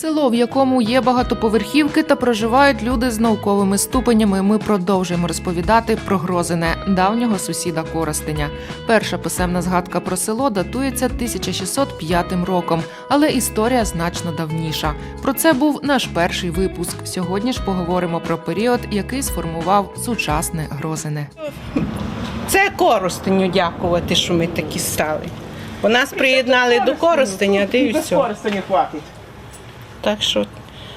Село, в якому є багатоповерхівки та проживають люди з науковими ступенями. Ми продовжуємо розповідати про Грозине, давнього сусіда Коростеня. Перша писемна згадка про село датується 1605 роком, але історія значно давніша. Про це був наш перший випуск. Сьогодні ж поговоримо про період, який сформував сучасне Грозине. Це Коростеню дякувати, що ми такі стали. Бо нас приєднали до Коростеня, де і Без все. користення хватить. Так що,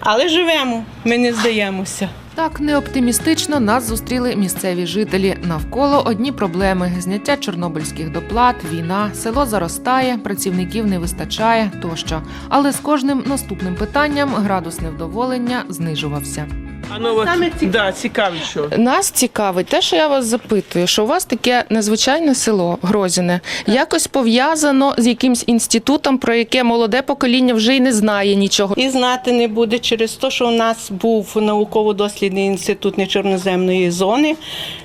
але живемо, ми не здаємося. Так неоптимістично нас зустріли місцеві жителі. Навколо одні проблеми: зняття чорнобильських доплат, війна, село заростає, працівників не вистачає тощо. Але з кожним наступним питанням градус невдоволення знижувався. А ну от, Саме цікаве. да, цікаві, що. Нас цікавить те, що я вас запитую, що у вас таке незвичайне село Грозіне, якось пов'язано з якимсь інститутом, про яке молоде покоління вже й не знає нічого. І знати не буде через те, що у нас був науково-дослідний інститут нечорноземної зони.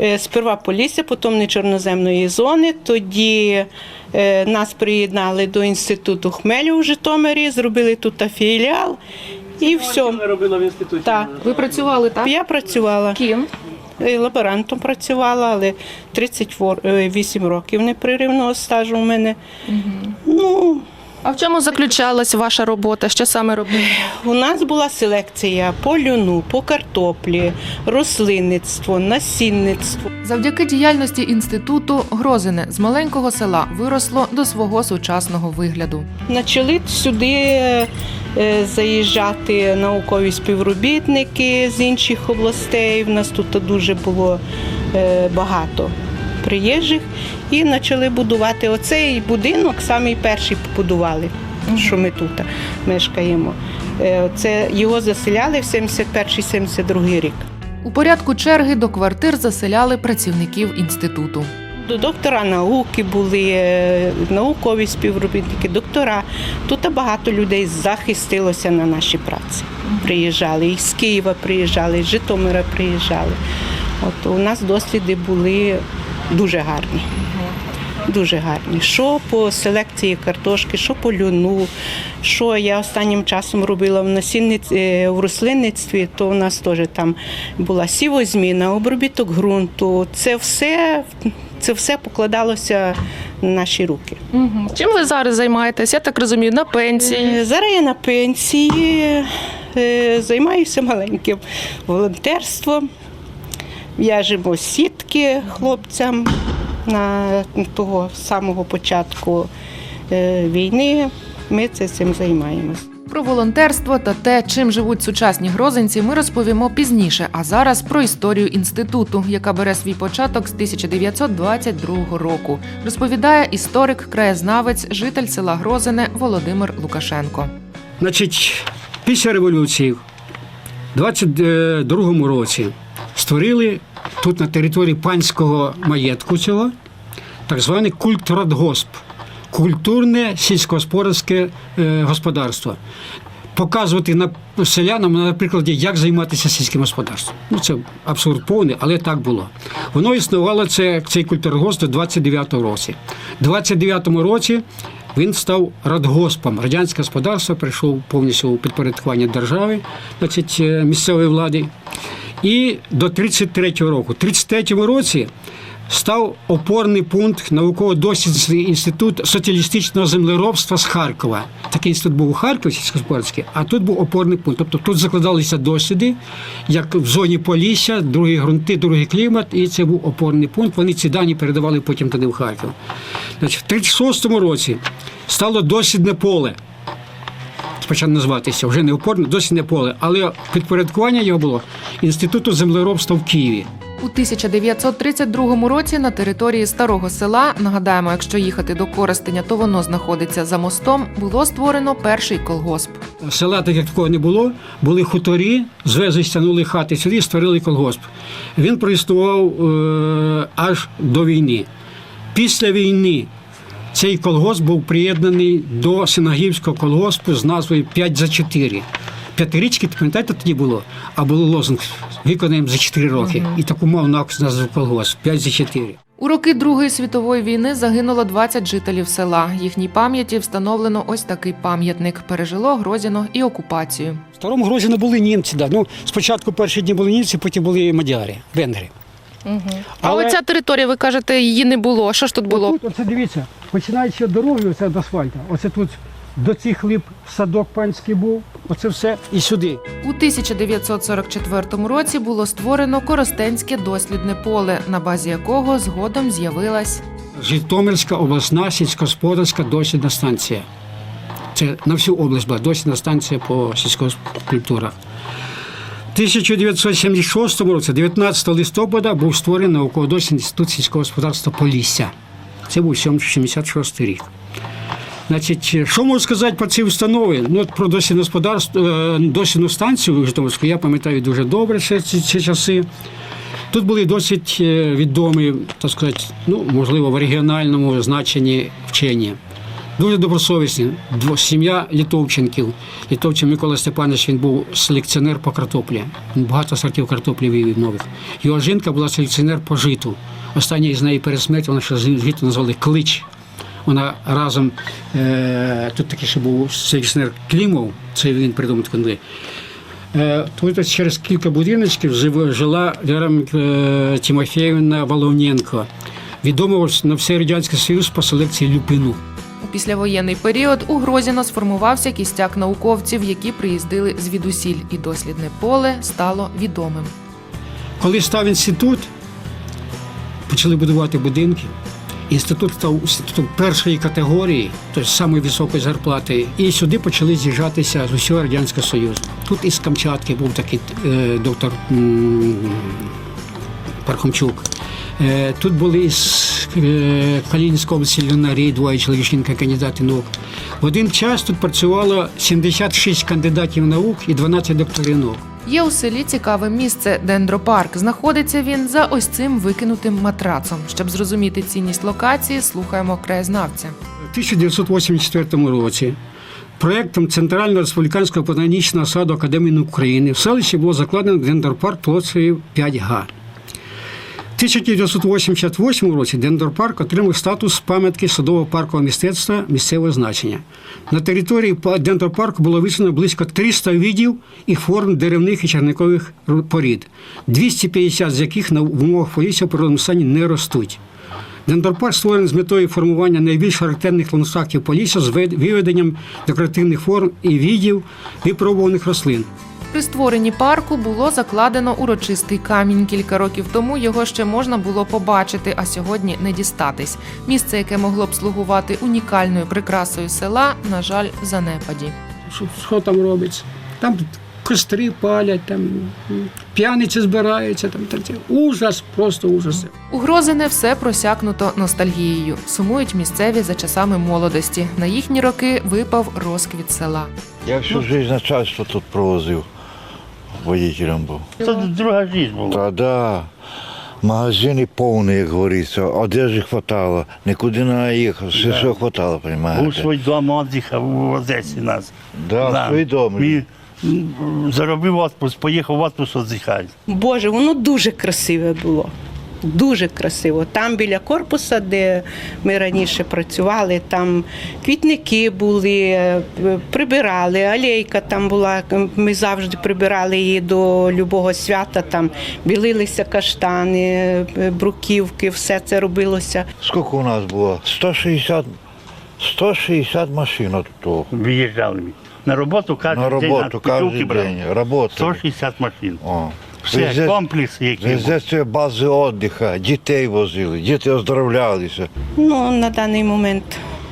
Е, Сперва Полісся, потім нечорноземної зони. Тоді е, нас приєднали до інституту Хмелю в Житомирі, зробили тут філіал. І все. Вона робила в інституті. Так. Ви працювали так? Я працювала. Ким? Лаборантом працювала, але 38 років непреривного стажу у мене. Ну, А в чому заключалась ваша робота? Що саме робили? у нас була селекція по льону, по картоплі, рослинництво, насінництво. Завдяки діяльності інституту Грозине з маленького села виросло до свого сучасного вигляду. Почали сюди е, заїжджати наукові співробітники з інших областей. У нас тут дуже було е, багато приїжджих. І почали будувати оцей будинок, самий перший побудували, що ми тут мешкаємо. Е, Це його заселяли в 71-72 рік. У порядку черги до квартир заселяли працівників інституту. До доктора науки були е, наукові співробітники, доктора. Тут багато людей захистилося на наші праці. Приїжджали і з Києва приїжджали, і з Житомира приїжджали. От у нас досліди були дуже гарні. Дуже гарні. Що по селекції картошки, що по льону, що я останнім часом робила в насінниці е, в рослинництві, то у нас теж там була сівозміна, обробіток ґрунту. Це все, це все покладалося на наші руки. Чим ви зараз займаєтесь? Я так розумію, на пенсії. Е, Зараз я на пенсії, е, займаюся маленьким волонтерством. В'яжемо сітки хлопцям на того самого початку е, війни. Ми це цим займаємося. Про волонтерство та те, чим живуть сучасні грозинці, ми розповімо пізніше. А зараз про історію інституту, яка бере свій початок з 1922 року. Розповідає історик, краєзнавець, житель села Грозине Володимир Лукашенко. Значить, після революції, в 22-му році, створили тут на території панського маєтку цього так званий культрадгосп, культурне сільськогосподарське е, господарство. Показувати на селянам на прикладі, як займатися сільським господарством. Ну це абсурд повний, але так було. Воно існувало це, цей культургосп до 29-го році. У 29-му році він став радгоспом. Радянське господарство прийшов повністю у підпорядкування держави, значить, е, місцевої влади. І до 33-го року. У 33-му році став опорний пункт науково-дослідний інститут соціалістичного землеробства з Харкова. Такий інститут був у Харкові, сільськогосподарський, а тут був опорний пункт. Тобто тут закладалися досліди, як в зоні Полісся, другі ґрунти, другий клімат, і це був опорний пункт. Вони ці дані передавали потім туди в Харків. Значить, в 36-му році стало дослідне поле. Почав називатися вже не опорне, дослідне поле, але підпорядкування його було інституту землеробства в Києві. У 1932 році на території старого села, нагадаємо, якщо їхати до Коростеня, то воно знаходиться за мостом, було створено перший колгосп. Села так як такого не було, були хуторі, звезли стягнули хати сюди, створили колгосп. Він проіснував е, аж до війни. Після війни цей колгосп був приєднаний до Синагівського колгоспу з назвою 5 за 4. П'ятирічки, пам'ятаєте, тоді було, а було лозунг виконаємо за 4 роки. І таку мав назву колгосп 5 за 4. У роки Другої світової війни загинуло 20 жителів села. Їхній пам'яті встановлено ось такий пам'ятник. Пережило Грозіно і окупацію. В старому Грозіно були німці. Да. Ну, спочатку перші дні були німці, потім були мадяри, венгри. А оця територія, ви кажете, її не було. Що ж тут було? Тут, оце дивіться, починаючи дороги, оце від асфальту, оце тут до цих лип садок панський був, оце все і сюди. У 1944 році було створено Коростенське дослідне поле, на базі якого згодом з'явилась Житомирська обласна сільськогосподарська дослідна станція. Це на всю область була дослідна станція по сільськогоспкультурах. У 1976 році, 19 листопада, був створений науково-дослідний інститут сільського господарства Полісся. Це був 76 рік. Значить, що можу сказати про ці установи? Ну, про господарство, е, дослідну станцію Житомирську я пам'ятаю дуже добре ще ці, ці часи. Тут були досить е, відомі, так сказати, ну, можливо, в регіональному значенні вчені. Дуже добросовісні. Сім'я Літовченків. Літовчин Микола Степанович він був селекціонер по картоплі. Багато сортів картоплі вивів нових. Його жінка була селекціонер по житу. Останній з неї перед смертю вона ще жито назвали клич. Вона разом, е, тут такий ще був селекціонер Клімов, це він придумав таку. Е, Тут через кілька будиночків жила Віра е, Тимофєєвна Воловненко, відома на всей Радянський Союз по селекції люпину. у післявоєнний період. У Грозіно сформувався кістяк науковців, які приїздили звідусіль, і дослідне поле стало відомим. Коли став інститут, почали будувати будинки. Інститут став інститутом першої категорії, тобто самої високої зарплати, і сюди почали з'їжджатися з усього Радянського Союзу. Тут із Камчатки був такий е, доктор Пархомчук. Е, тут були із е, Калінінської області Льонарі, двоє чоловік, жінка, кандидати наук. В один час тут працювало 76 кандидатів наук і 12 докторів наук. Є у селі цікаве місце дендропарк. Знаходиться він за ось цим викинутим матрацом. Щоб зрозуміти цінність локації, слухаємо краєзнавця. У 1984 році проєктом Центрального республіканського ботанічного саду Академії України в селищі було закладено дендропарк площею 5 га. У 1988 році дендропарк отримав статус пам'ятки садового паркового мистецтва місцевого значення. На території па- дендропарку було висунено близько 300 видів і форм деревних і черникових порід, 250 з яких на умовах полісся в природному стані не ростуть. Дендропарк створений з метою формування найбільш характерних ландшафтів полісся з виведенням декоративних форм і видів випробуваних рослин. При створенні парку було закладено урочистий камінь. Кілька років тому його ще можна було побачити, а сьогодні не дістатись. Місце, яке могло б слугувати унікальною прикрасою села, на жаль, в занепаді. Що, що там робиться? Там костри палять, там п'яниці збираються, там, там ужас, просто ужас. У Грозине все просякнуто ностальгією. Сумують місцеві за часами молодості. На їхні роки випав розквіт села. Я всю жизнь начальство тут провозив, водителем був. Це друга життя була. Та да, магазини повні, як говориться, одежі хватало, нікуди не їхав, все, що хватало, Був розумієте? свій дом віддихав у Одесі нас. Да, Да. свій дом. Мій, заробив відпуск, поїхав в відпуск віддихати. Боже, воно дуже красиве було. Дуже красиво. Там біля корпуса, де ми раніше працювали, там квітники були, е, прибирали, алейка там була. Ми завжди прибирали її до любого свята. Там білилися каштани, е, бруківки, все це робилося. Скільки у нас було? 160, 160 машин тут. Виїжджали. На роботу кожен На день роботу нас путівки кожен брали. день. Работали. 160 машин. О. Все, Везде- комплекс який був. Везде це бази віддиху, дітей возили, діти оздоровлялися. Ну, на даний момент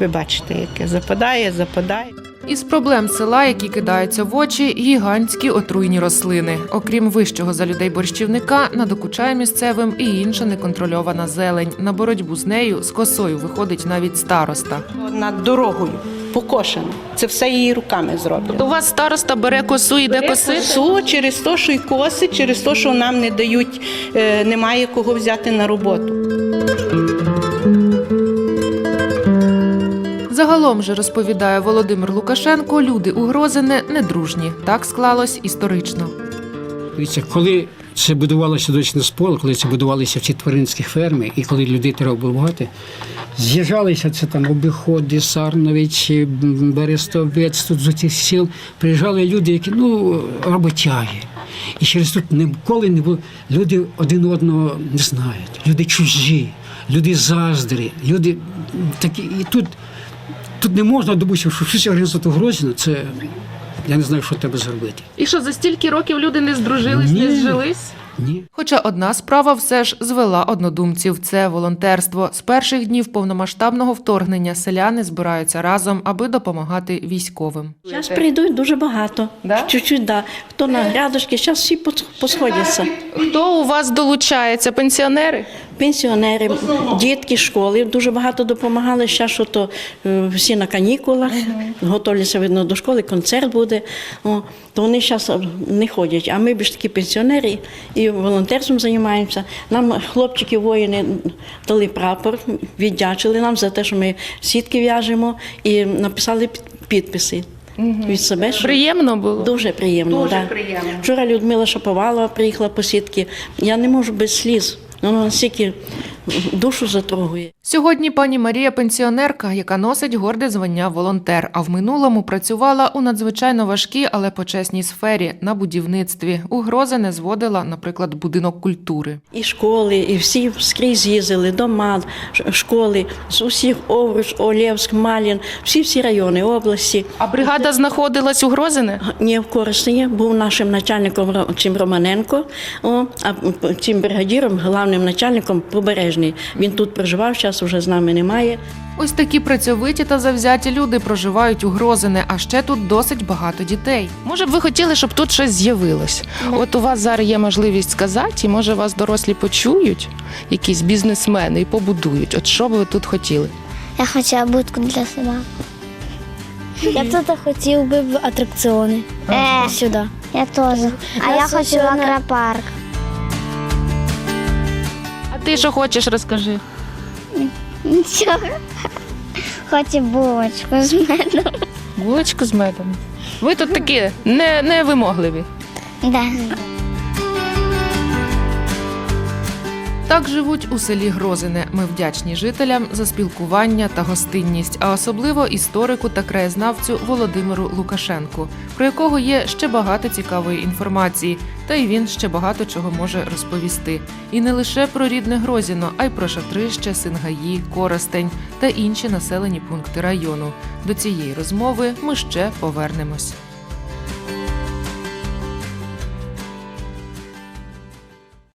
ви бачите, яке западає, западає. Із проблем села, які кидаються в очі, гігантські отруйні рослини. Окрім вищого за людей борщівника, надокучає місцевим і інша неконтрольована зелень. На боротьбу з нею з косою виходить навіть староста. Над дорогою покошено. Це все її руками зроблено. У вас староста бере косу і йде косити? Косу через те, що й коси, через те, що нам не дають, е, немає кого взяти на роботу. Загалом же розповідає Володимир Лукашенко, люди у Грозине недружні. Так склалось історично. Дивіться, коли це будувалося дочне споло, коли це будувалися ці тваринські ферми, і коли людей треба було багато, з'їжджалися це там обіходи, Сарновичі, Берестовець, тут з усіх сіл. Приїжджали люди, які ну, роботяги. І через тут ніколи не було. Люди один одного не знають, люди чужі, люди заздрі, люди такі. І тут, тут не можна допустити, що щось організувати Грозіно, це я не знаю, що треба зробити. І що за стільки років люди не здружились, не зжились? Ні. Хоча одна справа все ж звела однодумців це волонтерство. З перших днів повномасштабного вторгнення селяни збираються разом, аби допомагати військовим. Зараз прийдуть дуже багато. Да? Чуть-чуть, да. Хто на грядочки, зараз всі пос- посходяться. Хто у вас долучається? Пенсіонери? Пенсіонери, дітки школи дуже багато допомагали. Зараз що то е, всі на канікулах, готуються видно до школи, концерт буде. О, то вони зараз не ходять. А ми більш такі пенсіонери і волонтерством займаємося. Нам хлопчики воїни дали прапор, віддячили нам за те, що ми сітки в'яжемо і написали під- підписи від себе. що- Приємно було? Дуже приємно. Дуже да. приємно. Вчора Людмила Шаповалова приїхала по сітки. Я не можу без сліз. Воно настільки душу затрогує. Сьогодні пані Марія пенсіонерка, яка носить горде звання волонтер, а в минулому працювала у надзвичайно важкій, але почесній сфері на будівництві. У Грозине зводила, наприклад, будинок культури. І школи, і всі скрізь їздили, дома, школи, з усіх Овруч, Олєвськ, Малін, всі всі райони області. А бригада знаходилась у Грозине? Ні, в Коростені був нашим начальником чим Романенко, о, а цим бригадіром, главним начальником Побережний. Він тут проживав, зараз вже з нами немає. Ось такі працьовиті та завзяті люди проживають у Грозине, а ще тут досить багато дітей. Може б ви хотіли, щоб тут щось з'явилось? От у вас зараз є можливість сказати, і може вас дорослі почують, якісь бізнесмени і побудують. От що б ви тут хотіли? Я хотіла будку для собак. Я тут хотів би в атракціони. Е, сюди. Я теж. А я хочу в аквапарк. Ти що хочеш, розкажи. Нічого. Хочу булочку з медом. Булочку з медом. Ви тут такі не, невимогливі. Да. Так живуть у селі Грозине. Ми вдячні жителям за спілкування та гостинність, а особливо історику та краєзнавцю Володимиру Лукашенку, про якого є ще багато цікавої інформації, та й він ще багато чого може розповісти. І не лише про рідне Грозіно, а й про Шатрище, Сингаї, Коростень та інші населені пункти району. До цієї розмови ми ще повернемось.